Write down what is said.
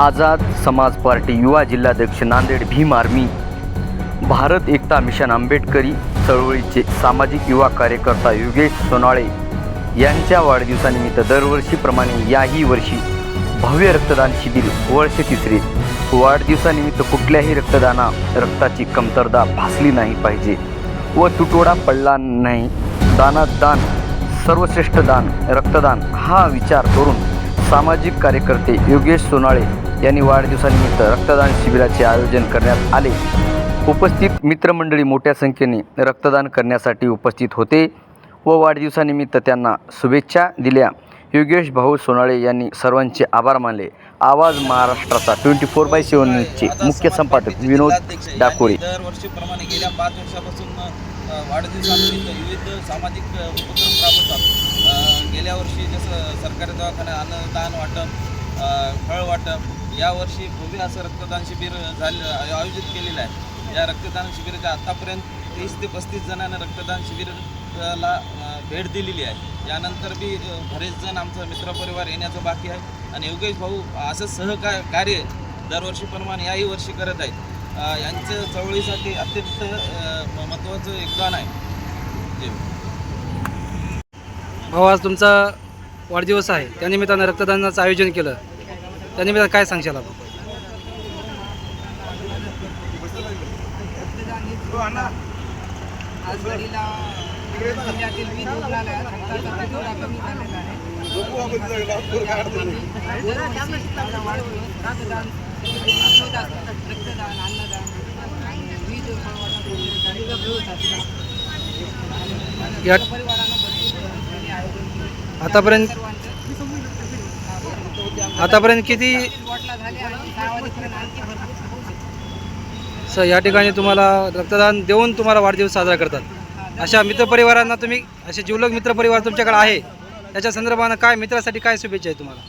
आझाद समाज पार्टी युवा जिल्हाध्यक्ष नांदेड भीम आर्मी भारत एकता मिशन आंबेडकरी चळवळीचे सामाजिक युवा कार्यकर्ता योगेश सोनाळे यांच्या वाढदिवसानिमित्त दरवर्षीप्रमाणे याही वर्षी भव्य रक्तदान शिबिर वर्ष तिसरे. वाढदिवसानिमित्त कुठल्याही रक्तदाना रक्ताची कमतरता भासली नाही पाहिजे व तुटवडा पडला नाही. दानात दान सर्वश्रेष्ठ दान रक्तदान हा विचार करून सामाजिक कार्यकर्ते योगेश सोनाळे यांनी वाढदिवसानिमित्त रक्तदान शिबिराचे आयोजन करण्यात आले. उपस्थित मित्रमंडळी मोठ्या संख्येने रक्तदान करण्यासाठी उपस्थित होते व वाढदिवसानिमित्त त्यांना शुभेच्छा दिल्या. योगेश भाऊ सोनाळे यांनी सर्वांचे आभार मानले. आवाज महाराष्ट्राचा ट्वेंटी फोर बाय सेवनचे मुख्य संपादक विनोद डाकोरे. दरवर्षीप्रमाणे गेल्या पाच वर्षापासून वाढदिवसानिमित्त विविध सामाजिक उपक्रम राबवतात अ, गेल्या वर्षी जसं सरकारी दवाखान्यात अन्नदान वाटप फळ वाटप यावर्षी भव्य असं रक्तदान शिबिर झालं आयोजित केलेलं आहे. या रक्तदान शिबिराच्या आत्तापर्यंत तीस ते पस्तीस जणांना रक्तदान शिबिराला भेट दिलेली आहे. यानंतर बी बरेच जण आमचा मित्रपरिवार येण्याचं बाकी आहे आणि योगेश भाऊ असं सहकार कार्य दरवर्षीप्रमाणे याही वर्षी करत आहेत. यांचं चळवळीसाठी अत्यंत महत्त्वाचं योगदान आहे. भाऊ आज तुमचा वाढदिवस आहे. त्यानिमित्तानं रक्तदानाचं आयोजन केलं. त्यानिमित्तानं काय सांगशाल आपण? आज घडीला जिल्ह्यातील वीज रुग्णालयात रक्ताचा तुटवडा कमी झालेला आहे रक्तदान रक्तदान अन्नदान वीज या परिवारानं भरपूर प्रमाणे आयोजन केले. आतापर्यंत आतापर्यंत किती सर या ठिकाणी तुम्हाला रक्तदान देऊन तुम्हाला वाढदिवस साजरा करतात. अशा मित्रपरिवारांना तुम्ही असे जिवलग मित्रपरिवार तुमच्याकडे आहे. त्याच्या संदर्भानं काय मित्रासाठी काय शुभेच्छा आहे तुम्हाला?